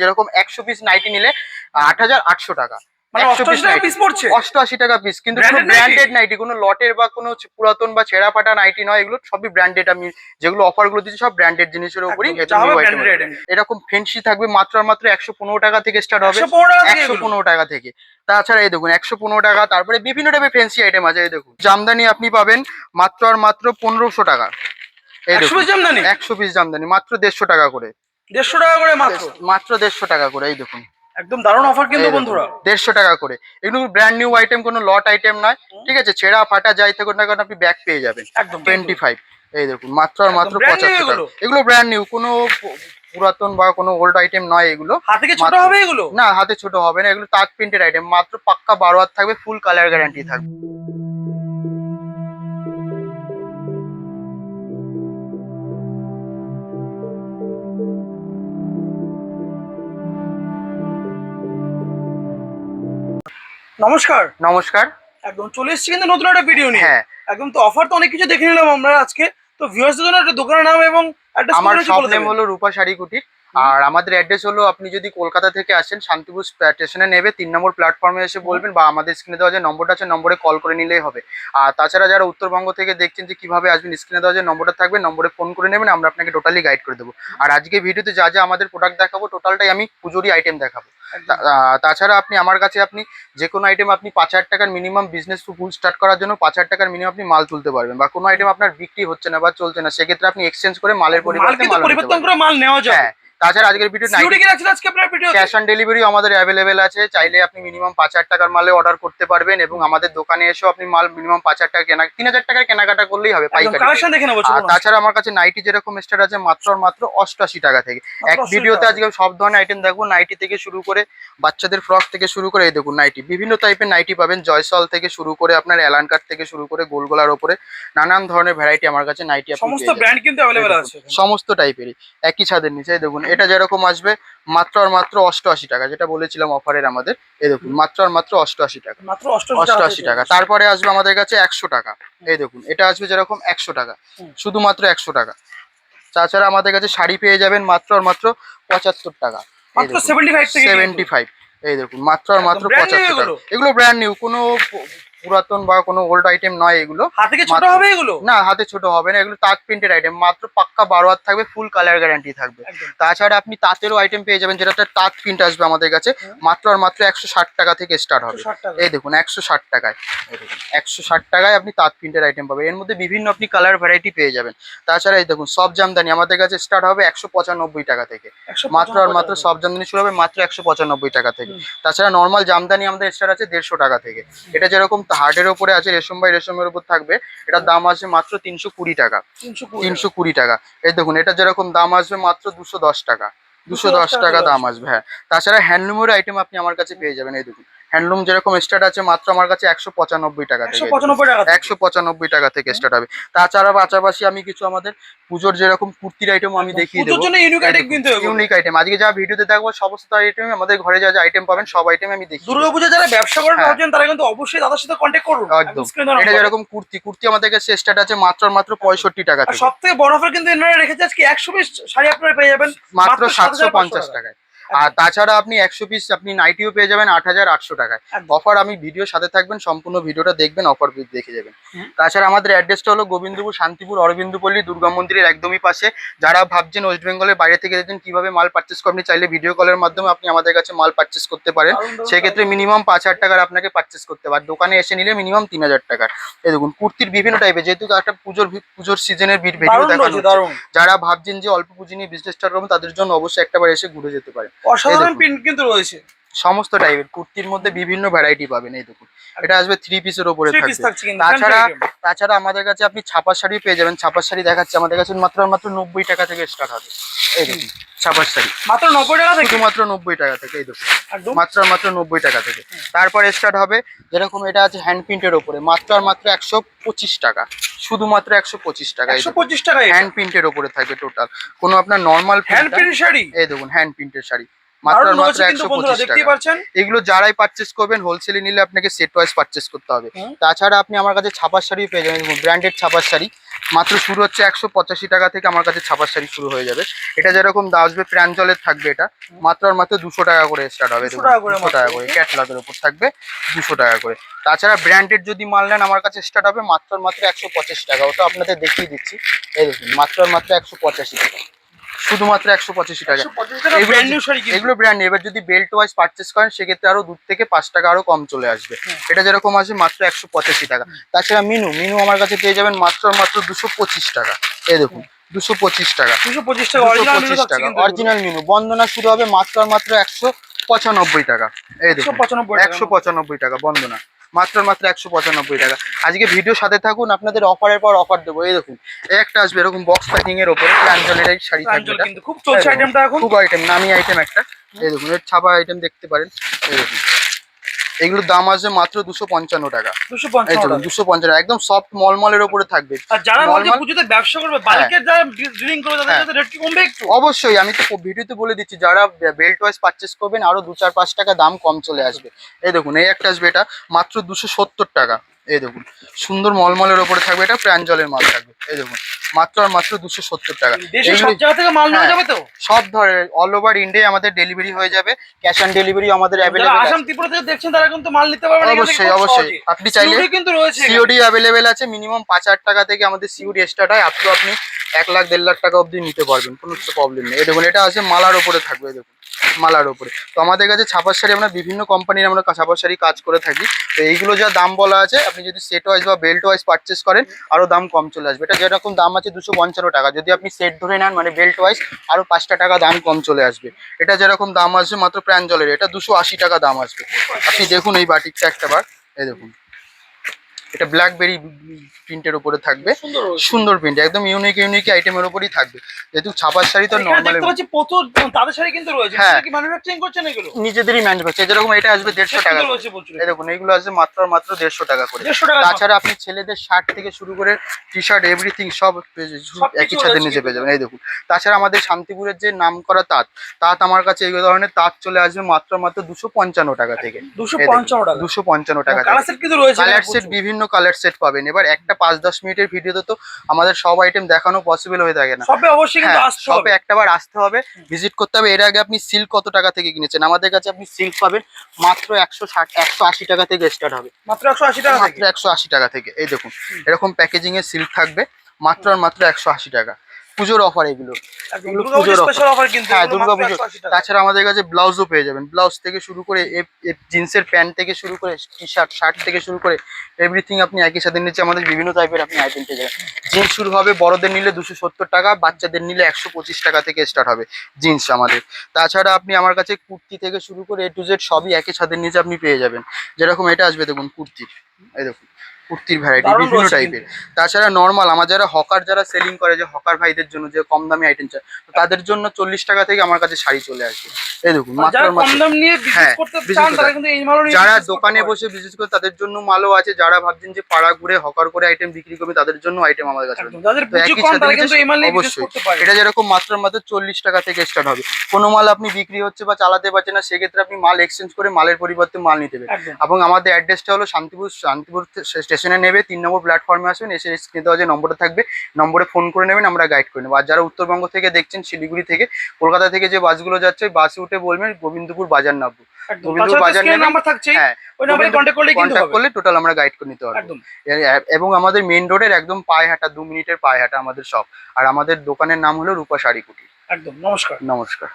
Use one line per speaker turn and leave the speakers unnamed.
যেরকম একশো piece nightie নিলে আট হাজার আটশো টাকা।
মানে
100
অষ্টআশি টাকা পিস পড়ছে?
অষ্টআশি টাকা পিস কিন্তু কোনো ব্র্যান্ডেড নাইটি কোনো লটের বা কোনো পুরাতন বা ছেঁড়া নাইটি নয় এগুলো সবই ব্র্যান্ডেড আমি যেগুলো অফারগুলো দিচ্ছি সব ব্র্যান্ডেড জিনিসের উপরই। এরকম ফেন্সি থাকবে মাত্র আর মাত্র একশো পনেরো টাকা থেকে স্টার্ট হবে।
115 টাকা থেকে
একশো পনেরো টাকা থেকে। তাছাড়া এই দেখুন একশো পনেরো টাকা তারপরে বিভিন্ন টাইপের ফেন্সি আইটেম আছে এই দেখুন। জামদানি আপনি পাবেন মাত্র আর মাত্র পনেরোশো টাকা। এই
100
দেখুন
পিস জামদানি?
একশো পিস জামদানি মাত্র দেড়শো টাকা করে।
দেড়শো টাকা করে মাত্র।
মাত্র দেড়শো টাকা করে এই দেখুন।
একদম দারুণ অফার কিন্তু বন্ধুরা।
দেড়শো টাকা করে। এগুলো ব্র্যান্ড নিউ আইটেম কোনো লট আইটেম নয়। ঠিক আছে ছেঁড়া ফাটা যাই থাকুন না কারণ আপনি ব্যাগ পেয়ে যাবেন।
একদম
টোয়েন্টি ফাইভ এই দেখুন মাত্র আর মাত্র পঁচাত্তর টাকা।
এগুলো?
ব্র্যান্ড নিউ কোনো পুরাতন বা কোনো ওল্ড আইটেম নয় এগুলো।
হাতে কি ছোট হবে এগুলো?
না হাতে ছোট হবে না এগুলো তাক প্রিন্টের আইটেম মাত্র পাক্কা বারো হাত থাকবে ফুল কালার গ্যারান্টি থাকবে।
নমস্কার।
নমস্কার।
একদম চলে এসেছি কিন্তু নতুন একটা ভিডিও নিয়ে।
হ্যাঁ।
একদম তো অফার তো অনেক কিছু দেখে নিলাম আমরা আজকে। তো ভিউয়ার্সদের জন্য একটা দোকানের নাম এবং একটা
আমার শপ নেম হলো রূপা শাড়ি কুটির আর আমাদের অ্যাড্রেস হলো আপনি যদি কলকাতা থেকে আসেন শান্তিপুর স্টেশনে নেবে তিন নম্বর প্ল্যাটফর্মে এসে বলবেন বা আমাদের স্ক্রিনে দেওয়া যে নম্বরটা আছে নম্বরে কল করে নিলেই হবে। আর তাছাড়া যারা উত্তরবঙ্গ থেকে দেখছেন যে কীভাবে আসবেন স্ক্রিনে দেওয়া যে নম্বরটা থাকবে নম্বরে ফোন করে নেবেন আমরা আপনাকে টোটালি গাইড করে দেবো। আর আজকে ভিডিওতে যা যা আমাদের প্রোডাক্ট দেখাবো টোটালটাই আমি পুজোরই আইটেম দেখাবো। তাছাড়া আপনি আমার কাছে আপনি যে কোনো আইটেম আপনি পাঁচ হাজার টাকার মিনিমাম বিজনেস ফুল স্টার্ট করার জন্য পাঁচ হাজার টাকার মিনিমাম আপনি মাল তুলতে পারবেন বা কোনো আইটেম আপনার বিক্রি হচ্ছে না বা চলছে না সেক্ষেত্রে আপনি এক্সচেঞ্জ করে মালের
মাল
পরিবর্তে মাল
পরিবর্তন করে মাল নেওয়া যায়
তাছাড়া আজকের ভিডিও ক্যাশ অন ডেলিভারি আমাদের অ্যাভেলেবেল আছে। চাইলে আপনি মিনিমাম পাঁচ হাজার টাকার মালে অর্ডার করতে পারবেন এবং আমাদের দোকানে এসেও আপনি মাল মিনিমাম পাঁচ হাজার টাকা কেনা তিন হাজার টাকার কেনাকাটা করলেই হবে পাইকারি আর তাছাড়া আমার কাছে নাইটি যেরকম স্টার্ট আছে মাত্র মাত্র অষ্টআশি টাকা থেকে। এক ভিডিওতে। আজকে সব ধরনের আইটেম দেখব নাইটি থেকে শুরু করে বাচ্চাদের ফ্রক থেকে শুরু করে এই দেখুন নাইটি বিভিন্ন টাইপের নাইটি পাবেন। জয়সল থেকে শুরু করে আপনার অ্যালান কাট থেকে শুরু করে গোলগোলার ওপরে নানান ধরনের ভ্যারাইটি আমার কাছে নাইটি
সমস্ত ব্র্যান্ড কিন্তু অ্যাভেলেবেল আছে
সমস্ত টাইপেরই একই ছাদের নিচে দেখুন এটা যেরকম আসবে মাত্র আর মাত্র অষ্টআশি টাকা যেটা বলেছিলাম অফারের আমাদের। এই দেখুন মাত্র আর মাত্র অষ্টআশি টাকা। অষ্টআশি টাকা তারপরে আসবে আমাদের কাছে একশো টাকা। এই দেখুন এটা আসবে যেরকম একশো টাকা। শুধুমাত্র একশো টাকা। তাছাড়া আমাদের কাছে শাড়ি পেয়ে যাবেন মাত্র আর মাত্র পঁচাত্তর টাকা।
সেভেন্টি ফাইভ
এই দেখুন মাত্র আর মাত্র পঁচাত্তর টাকা।
এগুলো?
ব্র্যান্ড নিউ কোনো পুরাতন বা কোনো ওল্ড আইটেম নয় এগুলো।
হাতে ছোট হবে এগুলো?
না হাতে ছোট হবে না এগুলো তাঁত প্রিন্টের আইটেম মাত্র পাক্কা বারো হাত থাকবে ফুল কালার গ্যারান্টি থাকবে। তাছাড়া আপনি তাঁতেরও আইটেম পেয়ে যাবেন যেটাতে তাঁত প্রিন্ট আসবে আমাদের কাছে। মাত্র আর মাত্র একশো ষাট টাকা থেকে স্টার্ট হবে। এই দেখুন একশো ষাট টাকায়। একশো ষাট টাকায় আপনি তাঁত প্রিন্টের আইটেম পাবেন। এর মধ্যে বিভিন্ন আপনি কালার ভ্যারাইটি পেয়ে যাবেন। তাছাড়া এই দেখুন সব জামদানি আমাদের কাছে স্টার্ট হবে একশো পঁচানব্বই টাকা থেকে। মাত্র আর মাত্র সব জামদানি শুরু হবে মাত্র একশো পঁচানব্বই টাকা থেকে। তাছাড়া নর্মাল জামদানি আমাদের স্টার্ট আছে দেড়শো টাকা থেকে। এটা যেরকম হার্টের ওপরে আছে রেশম বাই রেশমের উপর থাকবে। এটার দাম আসবে মাত্র তিনশো কুড়ি টাকা।
320
তিনশো কুড়ি টাকা। এই দেখুন এটা যেরকম দাম আসবে মাত্র দুশো দশ টাকা। দুশো দশ
টাকা
টাকা দাম আসবে হ্যাঁ। তাছাড়া হ্যান্ডলুমের আইটেম আপনি আমার কাছে পেয়ে যাবেন এই দেখুন। হ্যান্ডলুম যেরকম স্টার্ট আছে মাত্র আমার কাছে একশো পঁচানব্বই টাকা থেকে
195 টাকা থেকে।
একশো পঁচানব্বই টাকা থেকে স্টার্ট হবে। তাছাড়া পাশাপাশি আমি কিছু আমাদের পুজোর যেরকম কুর্তির আইটেম আমি দেখিয়ে দেবো।
ইউনিক আইটেম
আজকে যা ভিডিওতে দেখব সমস্ত আইটেম আমাদের ঘরে যা যা আইটেম পাবেন সব আইটেম আমি দেখি
দুর্গাপূজা যারা ব্যবসা করেন
হ্যাঁ।
ভাবছেন তারা কিন্তু অবশ্যই দাদার সাথে কন্ট্যাক্ট করুন।
একদম। এটা যেরকম কুর্তি কুর্তি আমাদের কাছে স্টার্ট আছে মাত্র মাত্র পঁয়ষট্টি টাকা
সব থেকে। বড় অফার কিন্তু এনারা রেখেছে আজকে একশো পিস শাড়ি আপনারা পেয়ে যাবেন
মাত্র সাতশো পঞ্চাশ টাকায়। আর তাছাড়া আপনি একশো পিস আপনি নাইটিও পেয়ে যাবেন আট হাজার আটশো টাকায়। অফার আমি ভিডিও সাথে থাকবেন সম্পূর্ণ ভিডিওটা দেখবেন অফার দেখে যাবেন। তাছাড়া আমাদের অ্যাড্রেসটা হলো গোবিন্দপুর শান্তিপুর অরবিন্দুপল্লী দুর্গা মন্দিরের একদমই পাশে। যারা ভাবছেন ওয়েস্ট বেঙ্গলের বাইরে থেকে দেখছেন কীভাবে মাল পারচেস করবেন চাইলে ভিডিও কলের মাধ্যমে আপনি আমাদের কাছে মাল পারচেস করতে পারেন। সেক্ষেত্রে মিনিমাম পাঁচ হাজার টাকার আপনাকে পারচেস করতে পারেন দোকানে এসে নিলে মিনিমাম তিন হাজার টাকার। এই দেখুন কুর্তির বিভিন্ন টাইপের যেহেতু একটা পুজোর পুজোর সিজনের ভিডিও দেখানো।
দারুণ।
যারা ভাবছেন যে অল্প পুঁজি নিয়ে বিজনেস স্টার্ট করবেন তাদের জন্য অবশ্যই একটাবার এসে ঘুরে যেতে পারে
অসাধারণ। প্রিন্ট কিন্তু রয়েছে
সমস্ত টাইপের কুর্তির মধ্যে বিভিন্ন ভ্যারাইটি পাবেন এই দেখুন। এটা আসবে থ্রি পিসের ওপরে থাকবে। তাছাড়া তাছাড়া আমাদের কাছে আপনি ছাপার শাড়ি পেয়ে যাবেন। ছাপার শাড়ি দেখাচ্ছে আমাদের কাছে মাত্র মাত্র নব্বই টাকা থেকে স্টার্ট হবে। এই দেখুন ছাপার শাড়ি।
মাত্র নব্বই টাকা থেকে?
নব্বই টাকা থেকে এই দেখুন। মাত্র মাত্র নব্বই টাকা থেকে। তারপর স্টার্ট হবে যেরকম এটা আছে হ্যান্ড প্রিন্টের ওপরে মাত্র আর মাত্র একশো পঁচিশ টাকা। শুধুমাত্র একশো পঁচিশ টাকা
একশো পঁচিশ টাকা
হ্যান্ড প্রিন্টের ওপরে থাকবে টোটাল কোনো আপনার নর্মাল
হ্যান্ড প্রিন্ট শাড়ি?
এই দেখুন হ্যান্ড প্রিন্টের শাড়ি। মাত্র মাত্র একশো পঁচিশ টাকা। এগুলো যারাই পারচেস করবেন হোলসেলে নিলে আপনাকে সেট ওয়াইজ পারচেস করতে হবে। তাছাড়া আপনি আমার কাছে ছাপার শাড়ি পেয়ে যাবেন ব্র্যান্ডেড ছাপার শাড়ি। মাত্র শুরু হচ্ছে একশো পঁচাশি টাকা থেকে আমার কাছে ছাপার শাড়ি শুরু হয়ে যাবে। এটা যেরকম আসবে প্রাঞ্জলের থাকবে এটা। মাত্র আর মাত্র দুশো টাকা করে স্টার্ট হবে
200 টাকা
দুশো টাকা করে ক্যাটলগের উপর থাকবে দুশো টাকা করে। তাছাড়া ব্র্যান্ডেড যদি মাল নেন আমার কাছে স্টার্ট হবে মাত্র মাত্র একশো পঁচাশি টাকা। ওটা আপনাদের দেখিয়ে দিচ্ছি। এই দেখুন মাত্র মাত্র একশো পঁচাশি টাকা। শুধুমাত্র একশো পঁচাশি টাকা। এগুলো-
ব্র্যান্ড
এবার যদি বেল্ট ওয়াইজ পারচেস করেন সেক্ষেত্রে আরও দূর থেকে পাঁচ টাকা আরও কম চলে আসবে। এটা যেরকম আছে মাত্র একশো পঁচাশি টাকা। তাছাড়া মিনু মিনু আমার কাছে পেয়ে যাবেন মাত্র মাত্র দুশো পঁচিশ টাকা। এই দেখুন দুশো পঁচিশ টাকা।
দুশো পঁচিশ টাকা
পঁচিশ টাকা। অরিজিনাল মিনু। বন্দনা শুরু হবে মাত্র মাত্র একশো পঁচানব্বই টাকা। এই দেখুন
পঁচানব্বই
একশো পঁচানব্বই টাকা বন্দনা। মাত্র মাত্র একশো পঁচানব্বই টাকা। আজকে ভিডিও সাথে থাকুন আপনাদের অফারের পর অফার দেবো। এই দেখুন একটা আসবে এরকম বক্স প্যাকিং এর ওপরে প্রাঞ্জলের এই শাড়ি থাকবে
খুব চলছে আইটেমটা এখন।
খুব আইটেম নামি আইটেম একটা। এই দেখুন এর ছাপা আইটেম দেখতে পারেন। এই দেখুন এগুলোর দাম আছে মাত্র দুশো পঞ্চান্ন টাকা।
দুশো পঞ্চান্ন
একদম সফট মলমলের ওপরে থাকবে। হ্যাঁ।
একটু?
অবশ্যই আমি তো ভিডিওতে বলে দিচ্ছি যারা বেল্ট ওয়াইজ পার্চেস করবেন আরও দু চার পাঁচ টাকা দাম কম চলে আসবে। এই দেখুন এই একটা আসবে এটা মাত্র দুশো সত্তর টাকা। এই দেখুন সুন্দর মলমলের ওপরে থাকবে এটা প্রাঞ্জলের মাল থাকবে। এই দেখুন মাত্র আর মাত্র দুশো সত্তর টাকা।
সব
ধরনের অল ওভার ইন্ডিয়া আমাদের ডেলিভারি হয়ে যাবে। ক্যাশ অন ডেলিভারি আমাদের
যারা
অ্যাভেলেবেল
আসাম ত্রিপুরা থেকে দেখছেন তারা কিন্তু মাল নিতে পারবেন
অবশ্যই অবশ্যই। আপনি চাইলে
কিন্তু রয়েছে।
সিওডি অ্যাভেলেবেল আছে মিনিমাম পাঁচ হাজার টাকা থেকে আমাদের সিওডি স্টার্ট হয় আপ টু আপনি এক লাখ দেড় লাখ টাকা অবধি নিতে পারবেন কোনো প্রবলেম নেই। এই দেখুন এটা আছে মালার ওপরে থাকবে এই দেখুন। মালার ওপরে তো আমাদের কাছে ছাপার শাড়ি আমরা বিভিন্ন কোম্পানির আমরা ছাপার শাড়ি কাজ করে থাকি। তো এইগুলো যা দাম বলা আছে, আপনি যদি সেট ওয়াইজ বা বেল্ট ওয়াইজ পারচেস করেন আরও দাম কম চলে আসবে। এটা যেরকম দাম আছে দুশো পঞ্চান্ন টাকা। যদি আপনি সেট ধরে নেন মানে বেল্ট ওয়াইজ আরও পাঁচটা টাকা দাম কম চলে আসবে। এটা যেরকম দাম আসবে, মাত্র প্রাঞ্জলের। এটা দুশো টাকা দাম আসবে। আপনি দেখুন এই বাটিকটা একটা বার এই দেখুন। এটা ব্ল্যাকবেরি প্রিন্টের উপরে থাকবে।
সুন্দর
প্রিন্ট একদম ইউনিক ইউনিক আইটেমের উপরেই থাকবে। যেহেতু ছাপার শাড়ি তো নর্মাল
দেখতে পাচ্ছি প্রচুর তাদের শাড়ি কিন্তু রয়েছে।
হ্যাঁ।
ম্যানুফ্যাকচারিং করছেন এগুলো?
নিজেদের ম্যানুফ্যাকচার যেরকম এটা আসবে দেড়শো টাকা এই দেখুন এইগুলো আসবে মাত্র মাত্র দেড়শো টাকা করে। তাছাড়া আপনি ছেলেদের শার্ট থেকে শুরু করে টি শার্ট এভরিথিং সব একই ছাদের
রয়েছে।
নিচে পেয়ে যাবেন। এই দেখুন তাছাড়া আমাদের শান্তিপুরের যে নাম করা তাঁত তাঁত আমার কাছে এই ধরনের তাঁত চলে আসবে মাত্র মাত্র দুশো পঞ্চান্ন টাকা থেকে।
দুশো পঞ্চান্ন টাকা।
দুশো পঞ্চান্ন টাকা থেকে
কালার সেট কিন্তু রয়েছে
কালার সেট
প্রচুর।
বিভিন্ন কালার সেট পাবেন। এবার একটা পাঁচ দশ মিনিটের ভিডিওতে তো আমাদের সব আইটেম দেখানো পসিবল হয়ে থাকে না।
সবে অবশ্যই
হ্যাঁ সবে আসতে হবে। ভিজিট করতে হবে। এর আগে আপনি সিল্ক কত টাকা থেকে কিনেছেন? আমাদের কাছে আপনি সিল্ক পাবেন মাত্র একশো ষাট একশো আশি টাকা থেকে স্টার্ট হবে।
মাত্র একশো আশি টাকা
মাত্র একশো আশি টাকা থেকে। এই দেখুন এরকম প্যাকেজিং এর সিল্ক থাকবে। মাত্র আর মাত্র একশো আশি টাকা। পুজোর অফার এগুলো।
কিন্তু
হ্যাঁ তাছাড়া আমাদের কাছে ব্লাউজও পেয়ে যাবেন। ব্লাউজ থেকে শুরু করে জিন্সের প্যান্ট থেকে শুরু করে টি শার্ট শার্ট থেকে শুরু করে এভরিথিং আপনি একই সাথে নিচে আমাদের বিভিন্ন টাইপের আপনি আইটেম পেয়ে যাবেন। জিন্স শুরু হবে বড়দের নিলে দুশো সত্তর টাকা বাচ্চাদের নিলে একশো পঁচিশ টাকা থেকে স্টার্ট হবে জিন্স আমাদের। তাছাড়া আপনি আমার কাছে কুর্তি থেকে শুরু করে এ টু জেড সবই একই ছাদের নিচে আপনি পেয়ে যাবেন। যেরকম এটা আসবে দেখুন কুর্তির। এই দেখুন। কুর্তির ভ্যারাইটি বিভিন্ন টাইপের তাছাড়া নর্মাল আমার যারা হকার যারা সেলিং করে যে হকার ভাইদের জন্য যে কম দামি আইটেম চায় তো তাদের জন্য চল্লিশ টাকা থেকে আমার কাছে শাড়ি চলে আসবে এই দেখুন মাত্র
যারা বিজনেস
হ্যাঁ, দোকানে বসে বিশেষ করে তাদের জন্য মালও আছে যারা ভাবছেন যে পাড়া ঘুরে হকার করে আইটেম বিক্রি করবে তাদের জন্য আইটেম আমাদের কাছে
বিজনেস
অবশ্যই। এটা যেরকম মাত্র মাত্র চল্লিশ টাকা থেকে স্টার্ট হবে। কোনো মাল আপনি বিক্রি হচ্ছে বা চালাতে পারছেন না সেক্ষেত্রে আপনি মাল এক্সচেঞ্জ করে মালের পরিবর্তে মাল নিতে পারেন এবং আমাদের অ্যাড্রেসটা হলো শান্তিপুর শান্তিপুর স্টেশনে নেবে তিন নম্বর প্ল্যাটফর্মে আসবেন এসে স্ক্রিনে দেওয়া যে নম্বরটা থাকবে নম্বরে ফোন করে নেবেন আমরা গাইড করে নেব। আর যারা উত্তরবঙ্গ থেকে দেখছেন শিলিগুড়ি থেকে কলকাতা থেকে যে বাসগুলো যাচ্ছে বাসে উঠে বলবেন গোবিন্দপুর বাজার নামবো। গোবিন্দপুর বাজার নেবেন। হ্যাঁ
করলে
টোটাল আমরা গাইড করে নিতে পারব। এবং আমাদের মেইন রোডের একদম পায়ে হাঁটা দু মিনিটের পায়ে হাঁটা আমাদের সব আর আমাদের দোকানের নাম হলো রূপা শাড়ি কুটি
একদম নমস্কার।
নমস্কার।